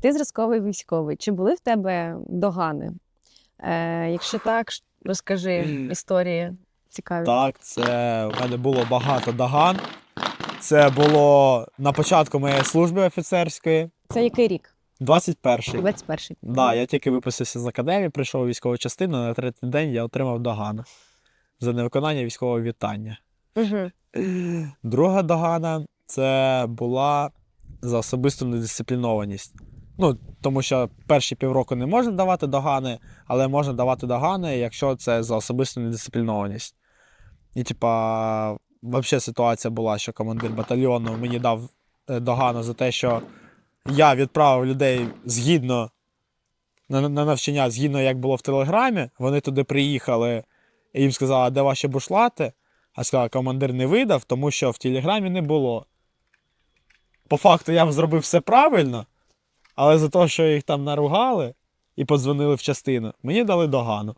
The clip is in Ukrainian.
Ти зразковий військовий. Чи були в тебе догани? Е, якщо так, розкажи історії цікаві. Так, це в мене було багато доган. Це було на початку моєї служби офіцерської, Це який рік? 21-й. 21-й. Да, я тільки випустився з академії, прийшов у військову частину, на третій день я отримав догану за невиконання військового вітання. Угу. Друга догана це була за особисту недисциплінованість. Ну, тому що перші півроку не можна давати догани, але можна давати догани, якщо це за особисту недисциплінованість. І, типа, взагалі ситуація була, що командир батальйону мені дав е, догану за те, що я відправив людей згідно на, на навчання, згідно як було в Телеграмі. Вони туди приїхали і їм сказали, «А де ваші бушлати? А сказав, командир не видав, тому що в Телеграмі не було. По факту я зробив все правильно, але за те, що їх там наругали і подзвонили в частину, мені дали догану.